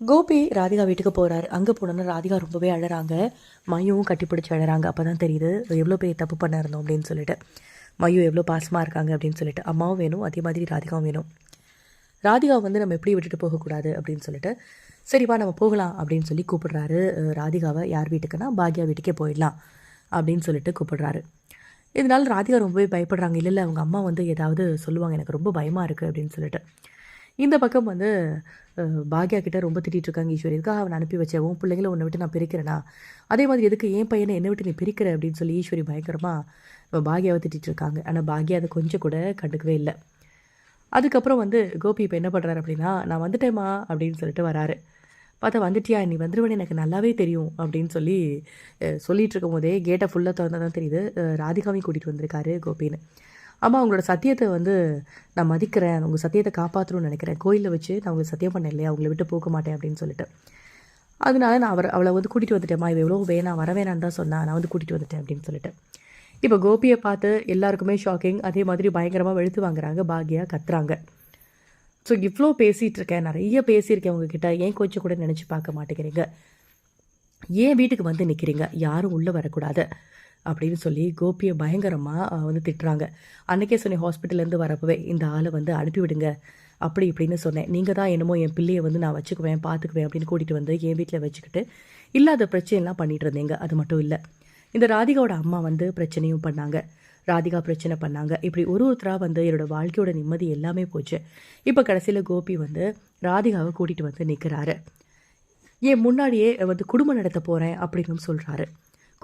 கோபி ராதிகா வீட்டுக்கு போகிறார் அங்கே போனோன்னா ராதிகா ரொம்பவே அழறாங்க. மையும் கட்டிப்பிடிச்சி அழறாங்க. அப்போ தான் தெரியுது எவ்வளோ பெரிய தப்பு பண்ண இருந்தோம் அப்படின்னு சொல்லிட்டு. மையும் எவ்வளோ பாசமாக இருக்காங்க அப்படின்னு சொல்லிட்டு. அம்மாவும் வேணும் அதே மாதிரி ராதிகாவும் வேணும். ராதிகா வந்து நம்ம எப்படி விட்டுட்டு போகக்கூடாது அப்படின்னு சொல்லிட்டு சரிப்பா நம்ம போகலாம் அப்படின்னு சொல்லி கூப்பிடுறாரு. ராதிகாவை யார் வீட்டுக்குன்னா பாக்யா வீட்டுக்கே போயிடலாம் அப்படின்னு சொல்லிட்டு கூப்பிடுறாரு. இதனால ராதிகா ரொம்பவே பயப்படுறாங்க. இல்லை இல்லை அவங்க அம்மா வந்து ஏதாவது சொல்லுவாங்க. எனக்கு ரொம்ப பயமாக இருக்குது அப்படின்னு சொல்லிட்டு. இந்த பக்கம் வந்து பாக்யா கிட்ட ரொம்ப திட்டிட்டு இருக்காங்க ஈஸ்வரி எதுக்காக அவனை அனுப்பி வச்சேன் உன் பிள்ளைங்கள உன்னை விட்டு நான் பிரிக்கிறேனா? அதே மாதிரி எதுக்கு என் பையனை என்னை விட்டு நீ பிரிக்கிற? அப்படின்னு சொல்லி ஈஸ்வரி பயங்கரமாக பாக்யாவை திட்டிட்டு இருக்காங்க. ஆனால் பாக்யா அதை கொஞ்சம் கூட கண்டுக்கவே இல்லை. அதுக்கப்புறம் வந்து கோபி இப்போ என்ன பண்ணுறாரு அப்படின்னா நான் வந்துட்டேம்மா அப்படின்னு சொல்லிட்டு வராரு. பார்த்தா வந்துட்டியா? நீ வந்துடுவேன்னு எனக்கு நல்லாவே தெரியும் அப்படின்னு சொல்லி சொல்லிகிட்டு இருக்கும் போதே கேட்டை ஃபுல்லாக திறந்தால் தான் தெரியுது ராதிகாவையும் கூட்டிகிட்டு வந்திருக்காரு கோபின்னு. அம்மா அவங்களோட சத்தியத்தை வந்து நான் மதிக்கிறேன். உங்கள் சத்தியத்தை காப்பாற்றணும்னு நினைக்கிறேன். கோயிலில் வச்சு நான் உங்களுக்கு சத்தியம் பண்ணேன் இல்லையா? அவங்கள விட்டு போக மாட்டேன் அப்படின்னு சொல்லிட்டு. அதனால நான் அவர் அவளை வந்து கூட்டிகிட்டு வந்துட்டேம்மா. இவ எவ்வளோ வேணாம் வர வேணான்னு தான் சொன்னா. நான் வந்து கூட்டிகிட்டு வந்துட்டேன் அப்படின்னு சொல்லிட்டு. இப்போ கோபியை பார்த்து எல்லாருக்குமே ஷாக்கிங் அதே மாதிரி பயங்கரமாக வெளுத்து வாங்குறாங்க. பாக்யா கத்துறாங்க. ஸோ இவ்வளோ பேசிகிட்டு இருக்கேன். நிறைய பேசியிருக்கேன் உங்ககிட்ட. ஏன் கொஞ்சம் கூட நினச்சி பார்க்க மாட்டேங்கிறீங்க? ஏன் வீட்டுக்கு வந்து நிற்கிறீங்க யாரும் உள்ளே வரக்கூடாது. அப்படின்னு சொல்லி கோபியை பயங்கரமாக வந்து திட்டுறாங்க. அன்னைக்கே சொன்னேன் ஹாஸ்பிட்டல்லேருந்து வரப்பவே இந்த ஆளை வந்து அனுப்பிவிடுங்க அப்படி இப்படின்னு சொன்னேன். நீங்கள் தான் என்னமோ என் பிள்ளையை வந்து நான் வச்சுக்குவேன் பார்த்துக்குவேன் அப்படின்னு கூட்டிகிட்டு வந்து என் வீட்டில் வச்சுக்கிட்டு இல்லாத பிரச்சனைலாம் பண்ணிட்டு இருந்தீங்க. அது மட்டும் இல்லை. இந்த ராதிகாவோட அம்மா வந்து பிரச்சனையும் பண்ணாங்க. ராதிகா பிரச்சனை பண்ணாங்க. இப்படி ஒரு ஒருத்தராக வந்து என்னோடய வாழ்க்கையோட நிம்மதி எல்லாமே போச்சு. இப்போ கடைசியில் கோபி வந்து ராதிகாவை கூட்டிகிட்டு வந்து நிற்கிறாரு என் முன்னாடியே வந்து குடும்பம் நடத்த போகிறேன் அப்படின்னு சொல்கிறாரு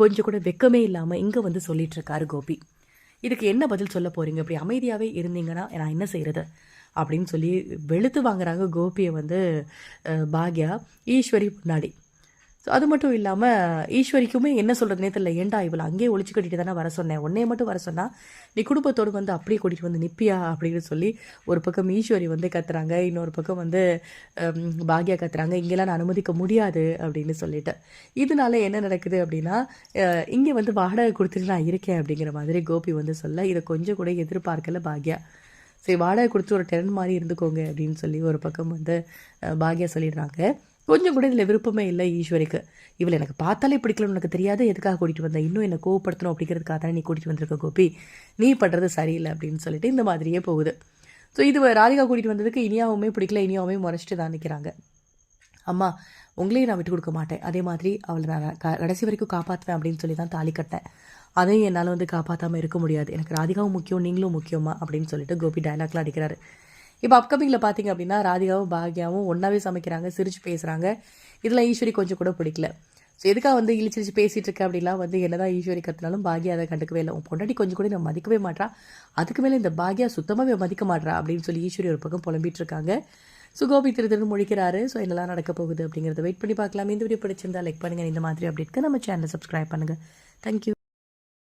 கொஞ்சம் கூட வெக்கமே இல்லாமல் இங்கே வந்து சொல்லிட்டு இருக்காரு கோபி. இதுக்கு என்ன பதில் சொல்ல போகிறீங்க இப்படி அமைதியாகவே இருந்தீங்கன்னா நான் என்ன செய்கிறது அப்படின்னு சொல்லி வெளுத்து வாங்குறாங்க கோபியை வந்து பாக்யா ஈஸ்வரி முன்னாடி. ஸோ அது மட்டும் இல்லாமல் ஈஸ்வரிக்குமே என்ன சொல்கிறதுனே தெரியல. ஏன்டா இவளை அங்கேயே ஒழிச்சு கட்டிட்டு தானே வர சொன்னேன் உன்னைய மட்டும் வர சொன்னால் நீ குடும்பத்தோடு வந்து அப்படியே கூட்டிகிட்டு வந்து நிப்பியா? அப்படின்னு சொல்லி ஒரு பக்கம் ஈஸ்வரி வந்து கத்துறாங்க. இன்னொரு பக்கம் வந்து பாக்யா கத்துறாங்க. இங்கெல்லாம் நான் அனுமதிக்க முடியாது அப்படின்னு சொல்லிட்டு. இதனால என்ன நடக்குது அப்படின்னா இங்கே வந்து வாடகை கொடுத்துட்டு நான் இருக்கேன் அப்படிங்கிற மாதிரி கோபி வந்து சொல்ல இதை கொஞ்சம் கூட எதிர்பார்க்கல பாக்யா. சரி வாடகை கொடுத்து ஒரு டென் மாதிரி இருந்துக்கோங்க. அப்படின்னு சொல்லி ஒரு பக்கம் வந்து பாக்யா சொல்லிடுறாங்க. கொஞ்சம் கூட இதில் விருப்பமே இல்லை ஈஸ்வரிக்கு. இவளை எனக்கு பார்த்தாலே பிடிக்கலன்னு உனக்கு தெரியாது. எதுக்காக கூட்டிகிட்டு வந்தேன் இன்னும் என்னை கோவப்படுத்தணும் அப்படிங்கிறதுக்காக தானே நீ கூட்டிகிட்டு வந்திருக்க கோபி. நீ பண்ணுறது சரியில்லை அப்படின்னு சொல்லிட்டு இந்த மாதிரியே போகுது. ஸோ இது ராதிகா கூட்டிகிட்டு வந்ததுக்கு இனியாவுமே பிடிக்கல. இனியாவுமே முறைச்சிட்டு தான் நிற்கிறாங்க அம்மா உங்களையும் நான் விட்டு கொடுக்க மாட்டேன். அதே மாதிரி அவளை நான் க- கடைசி வரைக்கும் காப்பாற்றுவேன் அப்படின்னு சொல்லி தான் தாலி கட்டேன் அதையும் என்னால் வந்து காப்பாற்றாமல் இருக்க முடியாது. எனக்கு ராதிகாவும் முக்கியம் நீங்களும் முக்கியமா அப்படின்னு சொல்லிட்டு கோபி டைலாக்லாம் அடிக்கிறாரு. இப்போ அப்கமிங்கில் பார்த்தீங்க அப்படின்னா ராதிகாவும் பாக்யாவும் ஒன்றாவே சமைக்கிறாங்க சிரித்து பேசுகிறாங்க இதெல்லாம் ஈஸ்வரி கொஞ்சம் கூட பிடிக்கல. ஸோ எதுக்காக வந்து இழிச்சிரிச்சு பேசிகிட்டு இருக்க அப்படிலாம் வந்து என்னதான் ஈஸ்வரி கத்தினாலும் பாக்யா அதை கண்டுக்கவே இல்லை. உன் பொண்டாட்டி கொஞ்சம் கூட நான் மதிக்கவே மாட்றா. அதுக்கு மேலே இந்த பாக்யா சுத்தமாகவே மதிக்க மாட்டேறா அப்படின்னு சொல்லி ஈஸ்வரி ஒரு பக்கம் புலம்பிகிட்டு இருக்காங்க. ஸோ கோபி திரு திரு முழிக்கிறாரு. ஸோ என்னெல்லாம் நடக்க போகுது அப்படிங்கிறத வெயிட் பண்ணி பார்க்கலாம். இந்த வீடியோ பிடிச்சிருந்தா லைக் பண்ணுங்கள் இந்த மாதிரி அப்டேட்க்கு நம்ம சேனலை சப்ஸ்கிரைப் பண்ணுங்கள் தேங்க்யூ